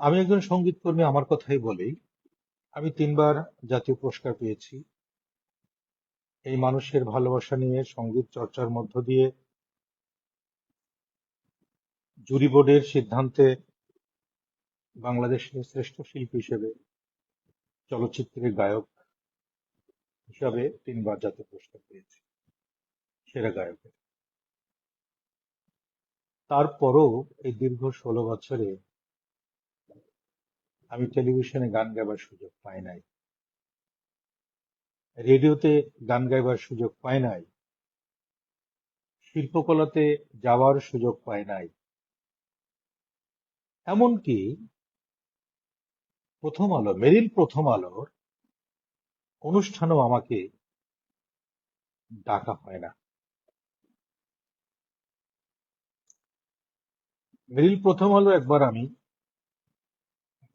আমি একজন সঙ্গীতকর্মী, আমার কথাই বলি। আমি তিনবার জাতীয় পুরস্কার পেয়েছি। এই মানুষের ভালোবাসা নিয়ে, সংগীত চর্চার মধ্য দিয়ে জুরি বোর্ডের সিদ্ধান্তে বাংলাদেশের শ্রেষ্ঠ শিল্পী হিসেবে চলচ্চিত্রের গায়ক হিসাবে তিনবার জাতীয় পুরস্কার পেয়েছি, সেরা গায়কের। তারপরও এই দীর্ঘ ষোলো বছরে আমি টেলিভিশনে গান গাইবার সুযোগ পাই নাই। রেডিওতে গান গাইবার সুযোগ পাই নাই। শিল্পকলাতে যাওয়ার সুযোগ পাই নাই। এমনকি প্রথম আলো, মেরিল প্রথম আলোর অনুষ্ঠানও আমাকে ডাকা হয় না। মেরিল প্রথম আলো একবার আমি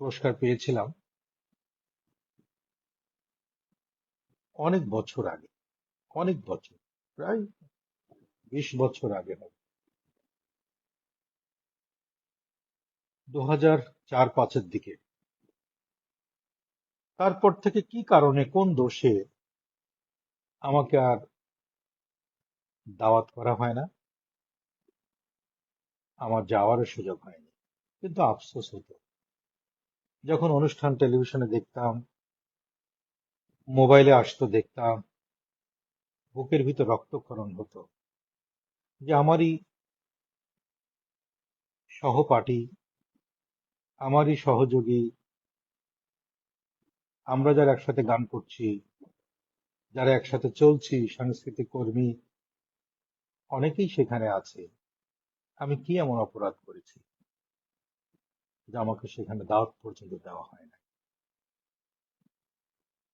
পুরস্কার পেয়েছিলাম অনেক বছর আগে, অনেক বছর, প্রায় বিশ বছর আগে হবে দু হাজার চার পাঁচের দিকে। তারপর থেকে কি কারণে, কোন দোষে আমাকে আর দাওয়াত করা হয় না? আমার যাওয়ারও সুযোগ হয়নি। কিন্তু আফসোস হতো। যখন অনুষ্ঠান টেলিভিশনে দেখতাম, মোবাইলে আসতো দেখতাম, বুকের ভিতর রক্তক্ষরণ হতো। যে আমারই সহপাঠী, আমারই সহযোগী, আমরা যারা একসাথে গান করছি, যারা একসাথে চলছি, সাংস্কৃতিক কর্মী, অনেকেই সেখানে আছে। আমি কি এমন অপরাধ করেছি? যে আমাকে সেখানে দাওয়াত পর্যন্ত দেওয়া হয় না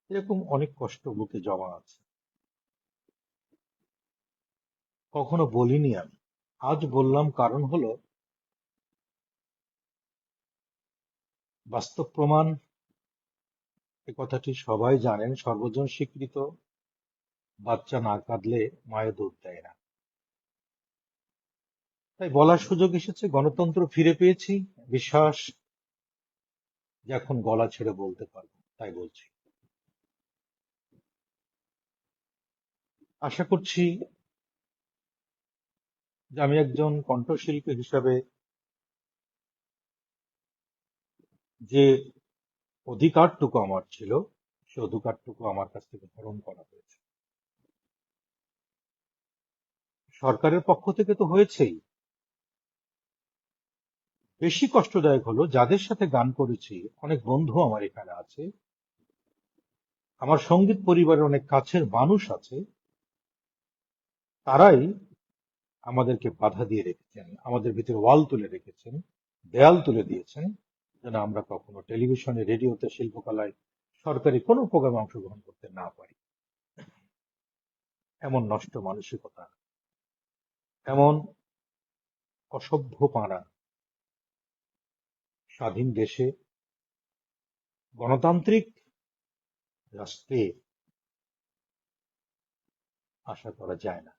এরকম অনেক কষ্ট বুকে জমা আছে। কখনো বলিনি আমি। আজ বললাম কারণ হলো, বাস্তব প্রমাণ, এ কথাটি সবাই জানেন, সর্বজন স্বীকৃত। বাচ্চা না কাঁদলে মায়ের দুধ দেয় না। তাই বলার সুযোগ এসেছে, গণতন্ত্র ফিরে পেয়েছি, বিশ্বাস, যে এখন গলা ছেড়ে বলতে পারব, তাই বলছি। আশা করছি যে আমি একজন কণ্ঠশিল্পী হিসাবে যে অধিকারটুকু আমার ছিল, সে অধিকারটুকু আমার কাছ থেকে হরণ করা হয়েছে। সরকারের পক্ষ থেকে তো হয়েছেই। বেশি কষ্টদায়ক হলো যাদের সাথে গান করেছি। অনেক বন্ধু আমার এখানে আছে। আমার সংগীত পরিবারের অনেক কাছের মানুষ আছে। তারাই আমাদেরকে বাধা দিয়ে রেখেছেন, আমাদের ভিতরে ওয়াল তুলে রেখেছেন, দেয়াল তুলে দিয়েছেন, যেন আমরা কখনো টেলিভিশনে, রেডিওতে, শিল্পকলায়, সরকারি কোনো প্রোগ্রামে অংশগ্রহণ করতে না পারি। এমন নষ্ট মানসিকতা, এমন অসভ্য পাড়া স্বাধীন দেশে গণতান্ত্রিক রাষ্ট্রে আশা করা যায় না।